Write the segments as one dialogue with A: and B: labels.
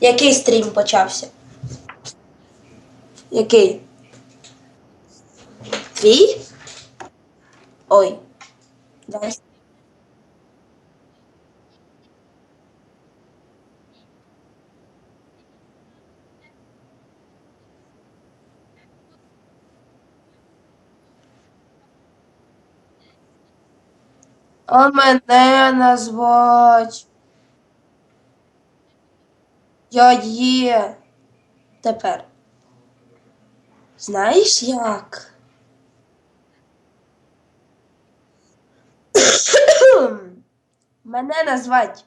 A: Який стрім почався? Який? Твій? Ой. Дай. А мене назвать. Я є. Тепер. Знаєш як? Мене назвать.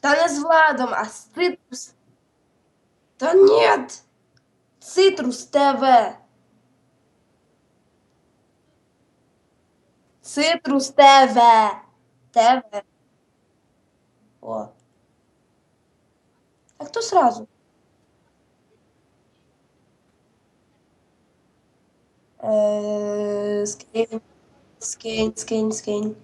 A: Та не з Владом, а з Цитрус. Та ні. Цитрус ТВ. Цитрус ТВ. ТВ. О. А хто сразу? Е, Скинь, скинь, скинь, скинь.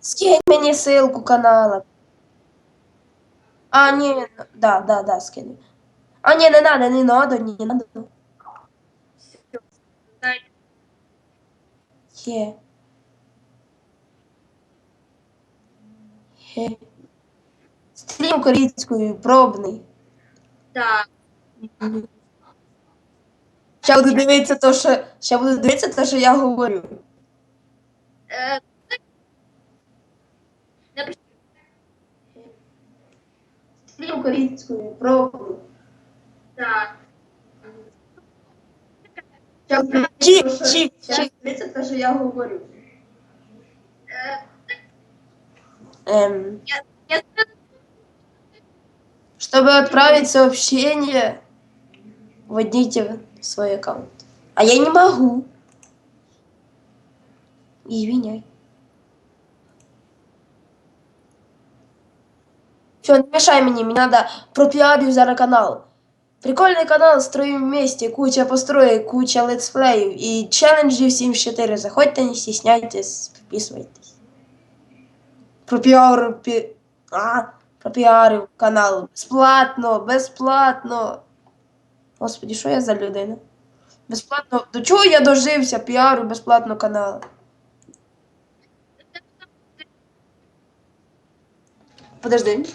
A: Скинь мені ссылку канала. А, ні, да, да, да, скину. А, ні, не надо, не надо, не надо. Є. Стрім українською, пробний.
B: Так.
A: Ще буду дивитися то, що, ще буду дивитися те, що я говорю.
B: Е, напиш-
A: Стрім українською, пробний.
B: Так.
A: Ще буду дивитися те, що я говорю. Эм, чтобы отправить сообщение, вводите свой аккаунт. А я не могу. Извиняй. Все, не мешай мне, мне надо пропиарю зараз канал. Прикольный канал, строим вместе, куча построек, куча летсплеев и челленджи 74. Заходьте, не стесняйтесь, подписывайтесь. Пропіарю, пі... а, пропіарив канал. Безплатно, безплатно. Господи, що я за людина? Безплатно. До чого я дожився? Піару безплатно канал. Подожди.